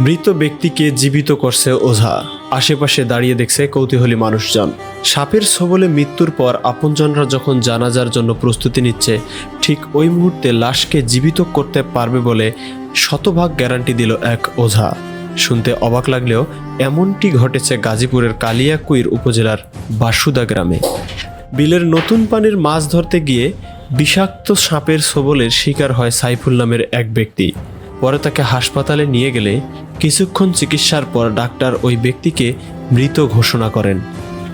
মৃত ব্যক্তিকে জীবিত করছে ওঝা। আশেপাশে দাঁড়িয়ে দেখছে কৌতূহলী মানুষজন। সাপের সবলে মৃত্যুর পর আপনজনরা যখন জানাজার জন্য প্রস্তুতি নিচ্ছে, ঠিক ওই মুহূর্তে লাশকে জীবিত করতে পারবে বলে শতভাগ গ্যারান্টি দিল এক ওঝা। শুনতে অবাক লাগলেও এমনটি ঘটেছে গাজীপুরের কালিয়াকুইর উপজেলার বাসুদা গ্রামে। বিলের নতুন পানির মাছ ধরতে গিয়ে বিষাক্ত সাপের সবলের শিকার হয় সাইফুল নামের এক ব্যক্তি। পরে তাকে হাসপাতালে নিয়ে গেলে কিছুক্ষণ চিকিৎসার পর ডাক্তার ওই ব্যক্তিকে মৃত ঘোষণা করেন।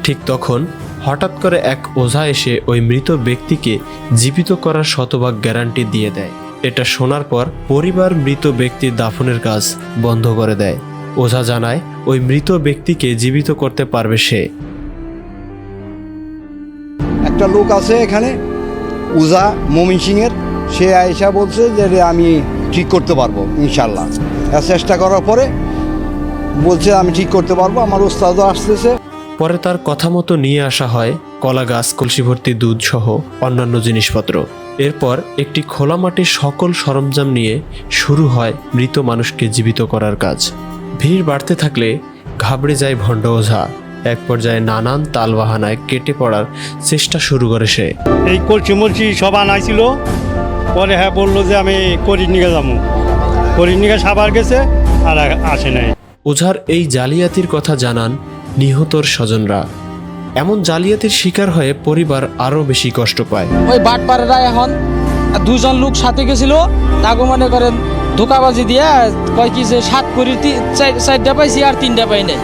ঠিক তখন হঠাৎ করে এক ওঝা এসে ওই মৃত ব্যক্তিকে জীবিত করার শতভাগ গ্যারান্টি দিয়ে দেয়। এটা শোনার পর পরিবার মৃত ব্যক্তির দাফনের কাজ বন্ধ করে দেয়। ওঝা জানায়, ওই মৃত ব্যক্তিকে জীবিত করতে পারবে সে। একটা লোক আছে এখানে উজা মমিন সিংয়ের। সে আয়সা বলছে যে, আমি ঠিক করতে পারব ইনশাল্লাহ। চেষ্টা করার পরে বলছে আমি ঠিক করতে পারব আমার ওস্তাদও আসতেছে। পরে তার কথা মতো নিয়ে আসা হয় কলা গাছ কলসি ভর্তি দুধ সহ অন্যান্য জিনিসপত্র। এরপর একটি খোলা মাটির সকল সরঞ্জাম নিয়ে শুরু হয় মৃত মানুষকে জীবিত করার কাজ। ভিড় বাড়তে থাকলে ঘাবড়ে যায় ভণ্ড ওঝা। এক পর্যায়ে নানান তালবাহানায় কেটে পড়ার চেষ্টা শুরু করে সে। এই কলসি মলসি সব আনাইছিল। পরে হ্যাঁ বলল যে আমি করির নিকে যাব। করির নিকে সাবার গেছে আর আসে নাই। ওঝার এই জালিয়াতির কথা জানান নিহতর স্বজনরা। এমন জালিয়াতির শিকার হয়ে পরিবার আরও বেশি কষ্ট পায়। ওই বাটপাড়ারা এখন দুজন লোক সাথে গেছিল তাকে মনে করেন ধোকাবাজি দিয়া কয় কি যে সাত চার- চারটা পাইছি আর তিনটা পাই নাই।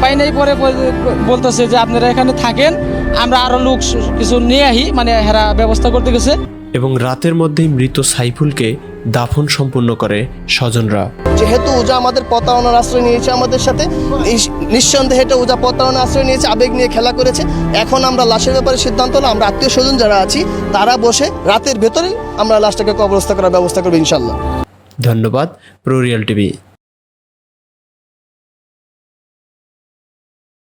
পাই নাই পরে বল- বলতেছে যে আপনারা এখানে থাকেন আমরা আরও লোক কিছু নিয়ে আহি মানে হেরা ব্যবস্থা করতে গেছে। এবং রাতের মধ্যেই মৃত সাইফুলকে দাফন সম্পন্ন করে স্বজনরা। যেহেতু উজা আমাদের প্রতারণার আশ্রয় নিয়েছে আমাদের সাথে নিস- নিঃসন্দেহে এটা উজা প্রতারণার আশ্রয় নিয়েছে আবেগ নিয়ে খেলা করেছে। এখন আমরা লাশের ব্যাপারে সিদ্ধান্ত হলো আমরা আত্মীয় স্বজন যারা আছি তারা বসে রাতের ভেতরে আমরা লাশটাকে কবরস্থ করার ব্যবস্থা করব ইনশাল্লাহ। ধন্যবাদ প্রোরিয়াল টিভি।